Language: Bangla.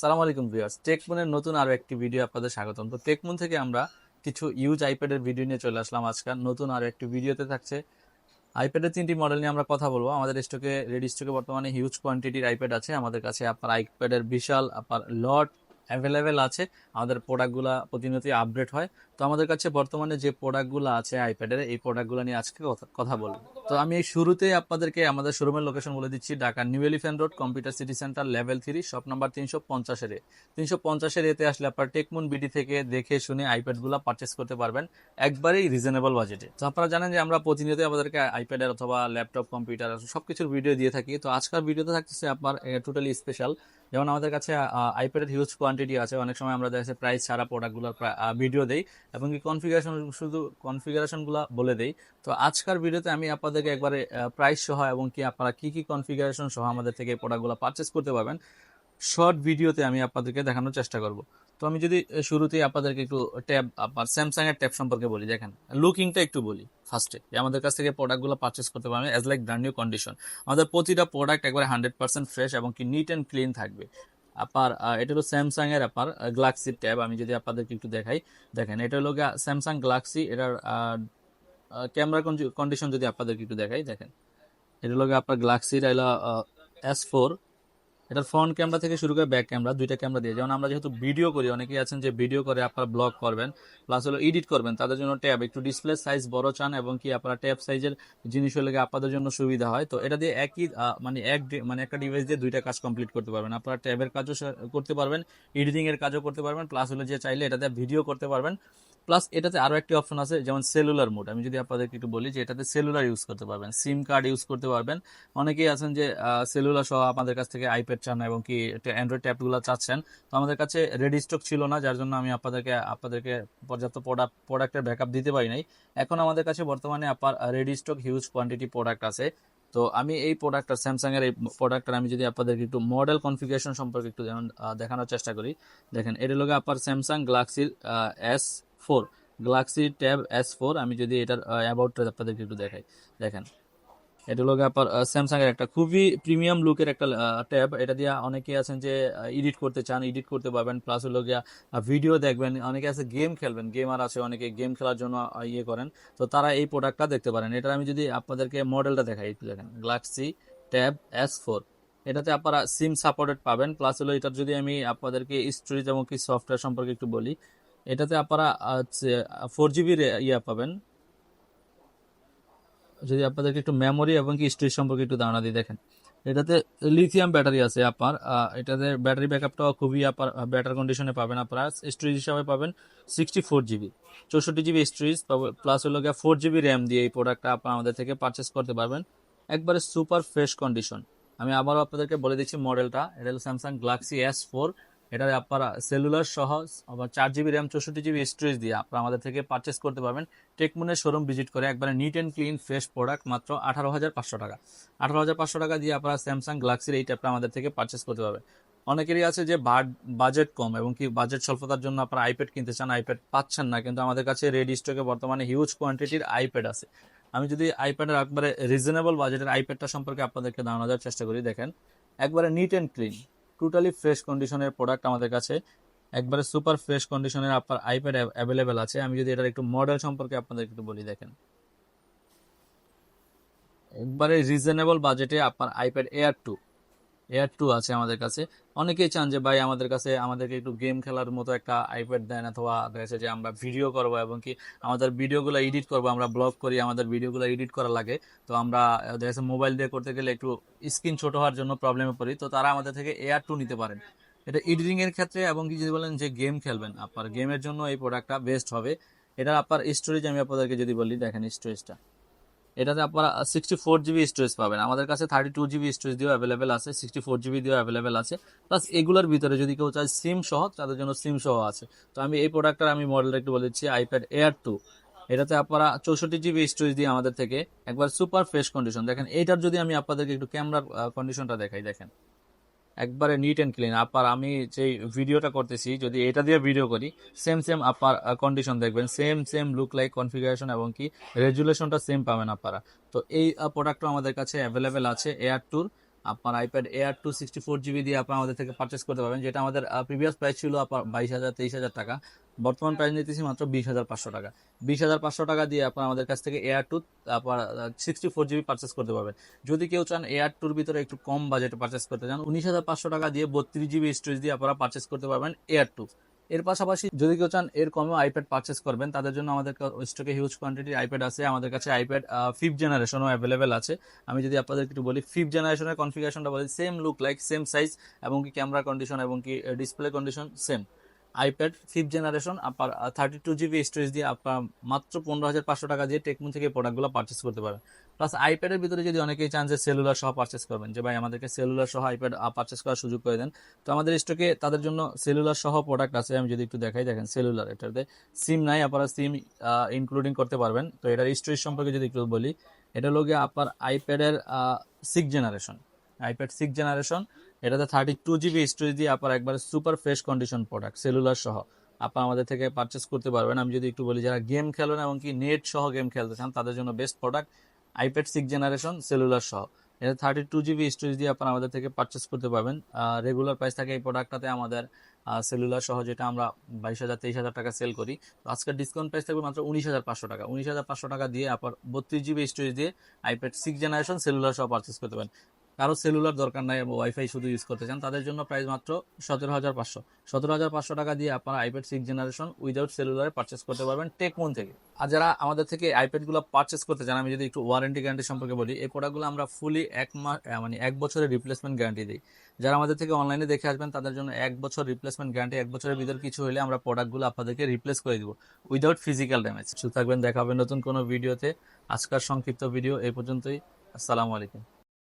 সালাম আলাইকুম ভিউয়ার্স। টেকমুনের নতুন আরও একটি ভিডিও আপনাদের স্বাগতম। তো টেকমুন থেকে আমরা কিছু ইউজ আইপ্যাডের ভিডিও নিয়ে চলে আসলাম আজকাল নতুন আরও একটি ভিডিওতে থাকছে। আইপ্যাডের তিনটি মডেল নিয়ে আমরা কথা বলব। আমাদের স্টকে রেডি স্টকে বর্তমানে হিউজ কোয়ান্টিটির আইপ্যাড আছে। আমাদের কাছে আপনার আইপ্যাডের বিশাল, আপনার লট অ্যাভেলেবেল আছে। আমাদের প্রোডাক্টগুলো প্রতিনিয়তই আপডেট হয়। তো আমাদের কাছে বর্তমানে যে প্রোডাক্টগুলো আছে আইপ্যাডের এই প্রোডাক্টগুলো নিয়ে আজকে কথা বলব। তো আমি এই শুরুতে আপনাদেরকে আমাদের শোরুমের লোকেশন বলে দিচ্ছি Dhaka new elephant road computer city centre level three shop number তিনশো পঞ্চাশের তিনশো পঞ্চাশের এতে আসলে আপনার টেকমুন বিডি থেকে দেখে শুনে আইপ্যাডগুলো পারচেস করতে পারবেন, একবারেই রিজনেবল বাজেটে তো আপনারা জানেন যে আমরা প্রতিনিয়ত আপনাদেরকে আইপ্যাডের অথবা ল্যাপটপ কম্পিউটার সবকিছুর ভিডিও দিয়ে থাকি। তো আজকের ভিডিওতে থাকতেছে আপনার টোটালি স্পেশাল যেমন আমাদের কাছে আইপ্যাডের হিউজ কোয়ান্টিটি আছে, অনেক সময় আমরা দেখা প্রাইস ছাড়া প্রোডাক্টগুলোর ভিডিও দেই। এবং কনফিগারেশন শুধু কনফিগারেশনগুলো বলে দেই। তো আজকের ভিডিওতে আমি আপনাদেরকে একবারে প্রাইস সহ এবং কি আপনারা কি কি কনফিগারেশন সহ আমাদের থেকে প্রোডাক্টগুলো পারচেস করতে পারবেন শর্ট ভিডিওতে আমি আপনাদেরকে দেখানোর চেষ্টা করব। তো আমি যদি শুরুতেই আপনাদেরকে একটু ট্যাব আপনার স্যামসাং এর ট্যাব সম্পর্কে বলি, দেখেন লুকিংটা একটু বলি ফার্স্টে আমাদের কাছ থেকে প্রোডাক্টগুলো পারচেস করতে পারবেন as like brand new condition আমাদের প্রতিটা প্রোডাক্ট একবারে হান্ড্রেড পার্সেন্ট ফ্রেশ এবং কি নিট অ্যান্ড ক্লিন থাকবে। আপনার এটা হলো স্যামসাং এর আপনার গ্লাক্সি ট্যাব আমি যদি আপনাদেরকে একটু দেখাই, দেখেন, এটা হলো স্যামসাং গ্লাক্সি এটার ক্যামেরা কন্ডিশন যদি আপনাদেরকে একটু দেখাই, দেখেন। এটা হলো আপনার গ্লাক্সির হলো এস ফোর এটার ফ্রন্ট ক্যামেরা থেকে শুরু করে ব্যাক ক্যামেরা দুইটা ক্যামেরা দিয়ে। যেমন আমরা যেহেতু ভিডিও করি, অনেকেই আছেন যে ভিডিও করে আপনারা ব্লগ করবেন প্লাস হলো এডিট করবেন, তাদের জন্য ট্যাব একটু ডিসপ্লে সাইজ বড় চান এবং কি আপনারা ট্যাব সাইজের জিনিস হলে আপনাদের জন্য সুবিধা হয়। তো এটা দিয়ে একই মানে এক মানে একটা ডিভাইস দিয়ে দুইটা কাজ কমপ্লিট করতে পারবেন। আপনারা ট্যাবের কাজও করতে পারবেন এডিটিংয়ের কাজও করতে পারবেন প্লাস হলো যে চাইলে এটা দিয়ে ভিডিও করতে পারবেন। প্লাস এটাতে আরও একটি অপশন আছে, যেমন সেলুলার মোড আমি যদি আপনাদেরকে একটু বলি যে এটাতে সেলুলার ইউজ করতে পারবেন সিম কার্ড ইউজ করতে পারবেন। অনেকেই আছেন যে সেলুলার সহ আমাদের কাছ থেকে আইপ্যাড চান এবং কি অ্যান্ড্রয়েড ট্যাবগুলো চাচ্ছেন। তো আমাদের কাছে রেডি স্টক ছিল না, যার জন্য আমি আপনাদেরকে আপনাদেরকে পর্যাপ্ত প্রোডাক্ট প্রোডাক্টের ব্যাকআপ দিতে পারি নাই। এখন আমাদের কাছে বর্তমানে আপনার ready stock huge quantity product আছে। তো আমি এই প্রোডাক্টটা স্যামসাং এর এই প্রোডাক্টটা আমি যদি আপনাদেরকে একটু মডেল কনফিগারেশন সম্পর্কে একটু দেখানোর চেষ্টা করি। দেখেন এটা লোক আপনার Samsung গ্লাক্সির S four Galaxy tab S four আমি যদি এটার অ্যাবাউটটা আপনাদেরকে একটু দেখাই। দেখেন, এটা হলো আপনার স্যামসাং এর একটা খুবই প্রিমিয়াম লুকের একটা ট্যাব এটা দিয়ে অনেকে আছেন যে এডিট করতে চান এডিট করতে পারবেন। প্লাস হলো গিয়া ভিডিও দেখবেন, অনেকে আছে গেম খেলবেন গেমার আছে, অনেকে গেম খেলার জন্য ইয়ে করেন। তো তারা এই প্রোডাক্টটা দেখতে পারেন। এটা আমি যদি আপনাদেরকে মডেলটা দেখাই, একটু দেখেন গ্যালাক্সি ট্যাব এস ফোর এটাতে আপনারা সিম সাপোর্টেড পাবেন। প্লাস হলো এটার যদি আমি আপনাদেরকে স্টোরেজ এবং কি সফটওয়্যার সম্পর্কে একটু বলি এটাতে আপনারা ফোর জিবি ইয়া পাবেন। যদি আপনাদেরকে একটু মেমোরি এবং কি স্টোরেজ সম্পর্কে একটু ধারণা দিয়ে দেখেন। এটাতে লিথিয়াম ব্যাটারি আছে আপনার এটাতে ব্যাটারি ব্যাকআপটাও খুবই আপনার ব্যাটার কন্ডিশনে পাবেন আপনারা। স্টোরেজ হিসাবে পাবেন সিক্সটি ফোর জিবি চৌষট্টি জিবি স্টোরেজ প্লাস হলো গিয়ে ফোর জিবি র্যাম দিয়ে এই প্রোডাক্টটা আপনারা আমাদের থেকে পারচেস করতে পারবেন। একবারে সুপার ফ্রেশ কন্ডিশন আমি আবারও আপনাদেরকে বলে দিচ্ছি মডেলটা এটা হলো স্যামসাং গ্লাক্সি এস ফোর এটা আপনারা সেলুলার সহ আবার চার জিবি র্যাম চৌষট্টি জিবি স্টোরেজ দিয়ে আপনারা আমাদের থেকে পারচেস করতে পারবেন। টেকমুনের শোরুম ভিজিট করে একবারে neat and clean fresh product মাত্র আঠারো হাজার পাঁচশো টাকা। আঠারো হাজার পাঁচশো টাকা দিয়ে আপনারা স্যামসাং গ্লাক্সির এই ট্যাপটা আমাদের থেকে পারচেস করতে পারবেন। অনেকেরই আছে যে বাজেট কম এবং কি বাজেট স্বল্পতার জন্য আপনারা আইপ্যাড কিনতে চান আইপ্যাড পাচ্ছেন না, কিন্তু আমাদের কাছে রেডি স্টকে বর্তমানে হিউজ কোয়ান্টিটির আইপ্যাড আছে। আমি যদি আইপ্যাডের একবারে রিজনেবল বাজেটের আইপ্যাডটা সম্পর্কে আপনাদেরকে ধারণা দেওয়ার চেষ্টা করি, দেখেন, একবারে neat and clean totally fresh কন্ডিশনের প্রোডাক্ট আমাদের কাছে। একবারে সুপার ফ্রেশ কন্ডিশনের আপনার আইপ্যাড অ্যাভেলেবেল আছে। আমি যদি এটার একটু মডেল সম্পর্কে আপনাদের একটু বলি, দেখেন। একবারে রিজনেবল বাজেটে আপনার iPad Air two Air two আছে আমাদের কাছে। অনেকেই চান যে, ভাই, আমাদের কাছে, আমাদেরকে একটু গেম খেলার মতো একটা আইপ্যাড দেন অথবা দেখা যে, আমরা ভিডিও করব এবং কি আমাদের ভিডিওগুলো এডিট করব, আমরা ব্লগ করি, আমাদের ভিডিওগুলো এডিট করা লাগে। তো আমরা দেখা যাচ্ছে মোবাইল দিয়ে করতে গেলে একটু স্ক্রিন ছোট হওয়ার জন্য প্রবলেমে পড়ি। তো তারা আমাদের থেকে এয়ার টু নিতে পারেন। এটা এডিটিং এর ক্ষেত্রে এবং কি যদি বলেন যে গেম খেলবেন, আপনার গেমের জন্য এই প্রোডাক্টটা বেস্ট হবে। এটা আপনার স্টোরেজ আমি আপনাদেরকে যদি বলি, দেখেন স্টোরেজটা এটাতে আপনারা সিক্সটি ফোর জিবি স্টোরেজ পাবেন। আমাদের কাছে থার্টি টু জিবি স্টোরেজ দিয়েও অ্যাভেলেবেল আছে সিক্সটি ফোর জিবি দিয়েও অ্যাভেলেবেল আছে। প্লাস এগুলোর ভিতরে যদি কেউ চায় সিম সহ, তাদের জন্য সিম সহ আছে। তো আমি এই প্রোডাক্টটার আমি মডেলটা একটু বলেছি আইপ্যাড এয়ার টু এটাতে আপনারা চৌষট্টি জিবি স্টোরেজ দিয়ে আমাদের থেকে একবার সুপার ফ্রেশ কন্ডিশন দেখেন, এইটার যদি আমি আপনাদেরকে একটু ক্যামেরার কন্ডিশনটা দেখাই, দেখেন। একবারে নিট অ্যান্ড ক্লিন আপনার আমি যেই ভিডিওটা করতেছি, যদি এটা দিয়ে ভিডিও করি সেম সেম আপনার কন্ডিশন দেখবেন। Same same look like configuration এবং কি রেজুলেশনটা সেম পাবেন আপনারা তো এই প্রোডাক্টটা আমাদের কাছে অ্যাভেলেবেল আছে এয়ার টুর আপনার iPad Air two sixty four GB দিয়ে আপনার আমাদের থেকে পারচেস করতে পারবেন, যেটা আমাদের প্রিভিয়াস প্রাইস ছিল আপনার বাইশ হাজার, তেইশ হাজার টাকা। বর্তমান প্রাইস নিতেছি মাত্র বিশ হাজার পাঁচশো টাকা। বিশ হাজার পাঁচশো টাকা দিয়ে আপনার আমাদের কাছ থেকে এয়ার টু আপনার সিক্সটি ফোর জিবি পারচেস করতে পারবেন। যদি কেউ চান এয়ার টুর ভিতরে একটু কম বাজেটে পারচেস করতে চান, উনিশ হাজার পাঁচশো টাকা দিয়ে বত্রিশ জিবি স্টোরেজ দিয়ে আপনারা পারচেস করতে পারবেন এয়ার টু এর পাশাপাশি যদি কেউ চান এর কমেও আইপ্যাড পারচেস করবেন, তাদের জন্য আমাদের স্টকে হিউজ কোয়ান্টিটির আইপ্যাড আছে। আমাদের কাছে আইপ্যাড ফিফ জেনারেশনও অ্যাভেলেবেল আছে। আমি যদি আপনাদের একটু বলি ফিফ জেনারেশনের কনফিগারেশনটা বলি same look like same size এবং কি ক্যামেরা কন্ডিশন এবং কি display condition same iPad fifth generation আপনার থার্টি টু জিবি স্টোরেজ দিয়ে আপনার মাত্র পনেরো হাজার পাঁচশো টাকা দিয়ে টেকমুন থেকে প্রোডাক্টগুলো পারচেস করতে পারেন। প্লাস আইপ্যাডের ভিতরে যদি অনেকেই চান যে সেলুলার সহ পারচেস করবেন, যে ভাই আমাদেরকে সেলুলার সহ আইপ্যাড পারচেস করার সুযোগ করে দেন, তো আমাদের স্টকে তাদের জন্য সেলুলার সহ প্রোডাক্ট আছে, আমি যদি একটু দেখাই, দেখেন সেলুলার এটাতে সিম নাই, আপনারা সিম ইনক্লুডিং করতে পারবেন। তো এটার স্টোরেজ সম্পর্কে যদি একটু বলি, এটা গিয়ে আপনার আইপ্যাডের six generation iPad six generation এটাতে থার্টি টু জিবি স্টোরেজ দিয়ে আপনার একবারে super fresh condition product cellular সহ। আপনার আমাদের থেকে পারচেস করতে পারবেন। আমি যদি একটু বলি, যারা গেম খেলেন এবং কি নেট সহ গেম খেলতে চান, তাদের জন্য best product iPad six generation cellular সহ। এটা থার্টি টু জিবি স্টোরেজ দিয়ে আপনারা আমাদের থেকে পারচেস করতে পারবেন। রেগুলার প্রাইস থাকে এই প্রোডাক্টটাতে আমাদের সেলুলার সহ যেটা আমরা বাইশ হাজার, তেইশ হাজার টাকা সেল করি। তো আজকের ডিসকাউন্ট প্রাইস থাকবে মাত্র উনিশ হাজার পাঁচশো টাকা। উনিশ হাজার পাঁচশো টাকা দিয়ে আপনার বত্রিশ জিবি স্টোরেজ দিয়ে আইপ্যাড সিক্স জেনারেশন সেলুলার সহ পারচেস করতে পারেন। কারও সেলুলার দরকার নাই ওয়াইফাই শুধু ইউজ করতে চান, তাদের জন্য প্রাইস মাত্র সতেরো হাজার পাঁচশো। সতেরো হাজার পাঁচশো টাকা দিয়ে আপনারা আইপ্যাড সিক্স জেনারেশন উইদাউট সেলুলারে পারচেস করতে পারবেন টেকমুন থেকে। আর যারা আমাদের থেকে আইপ্যাডগুলো পারচেস করতে চান, আমি যদি একটু ওয়ারেন্টি গ্যারান্টি সম্পর্কে বলি, এই প্রোডাক্টগুলো আমরা ফুলি এক মাস মানে এক বছরের রিপ্লেসমেন্ট গ্যারান্টি দিই। যারা আমাদের থেকে অনলাইনে দেখে আসবেন, তাদের জন্য এক বছর রিপ্লেসমেন্ট গ্যারান্টি এক বছরের ভিতর কিছু হলে আমরা প্রোডাক্টগুলো আপনাদেরকে রিপ্লেস করে দিব উইদাউট ফিজিক্যাল ড্যামেজ শুধু থাকবেন, দেখাবেন নতুন কোনো ভিডিওতে আজকের সংক্ষিপ্ত ভিডিও এই পর্যন্তই। আসসালামু আলাইকুম।